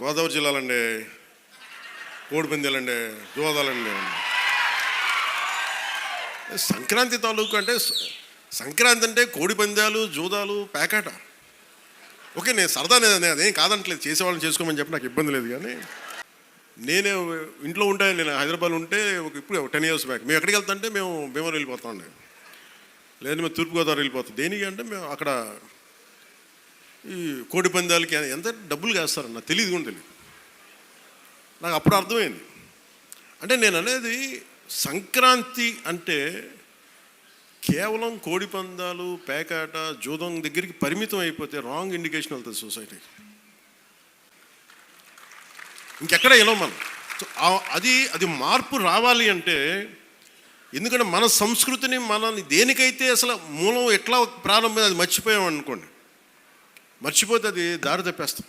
గోదావరి జిల్లాలండి కోడిపందాలండి జోదాలండి సంక్రాంతి తాలూకు అంటే సంక్రాంతి అంటే కోడిపందాలు జూదాలు పేకాట. ఓకే నేను సరదా నేను అదేం కాదంటలేదు చేసేవాళ్ళని చేసుకోమని చెప్పి నాకు ఇబ్బంది లేదు కానీ నేనే ఇంట్లో ఉంటే నేను హైదరాబాద్ ఉంటే ఒక ఇప్పుడు టెన్ ఇయర్స్ బ్యాక్. మేము ఎక్కడికి వెళ్తుంటే మేము భీమవరం వెళ్ళిపోతామండి. లేదు లేదంటే మేము తూర్పుగోదావరి వెళ్ళిపోతాం. దేనికి అంటే మేము అక్కడ ఈ కోడి పందాలకి ఎంత డబ్బులు వేస్తారని నాకు తెలియదు కూడా తెలియదు నాకు అప్పుడు అర్థమైంది. అంటే నేను అనేది సంక్రాంతి అంటే కేవలం కోడి పందాలు పేకాట జూదం దగ్గరికి పరిమితం అయిపోతే రాంగ్ ఇండికేషన్ వెళ్తుంది సొసైటీ ఇంకెక్కడ వెళ్ళం మనం? సో అది అది మార్పు రావాలి అంటే ఎందుకంటే మన సంస్కృతిని మనల్ని దేనికైతే అసలు మూలం ఎట్లా ప్రారంభం అది మర్చిపోయాం అనుకోండి. మర్చిపోతే అది దారి తప్పేస్తాం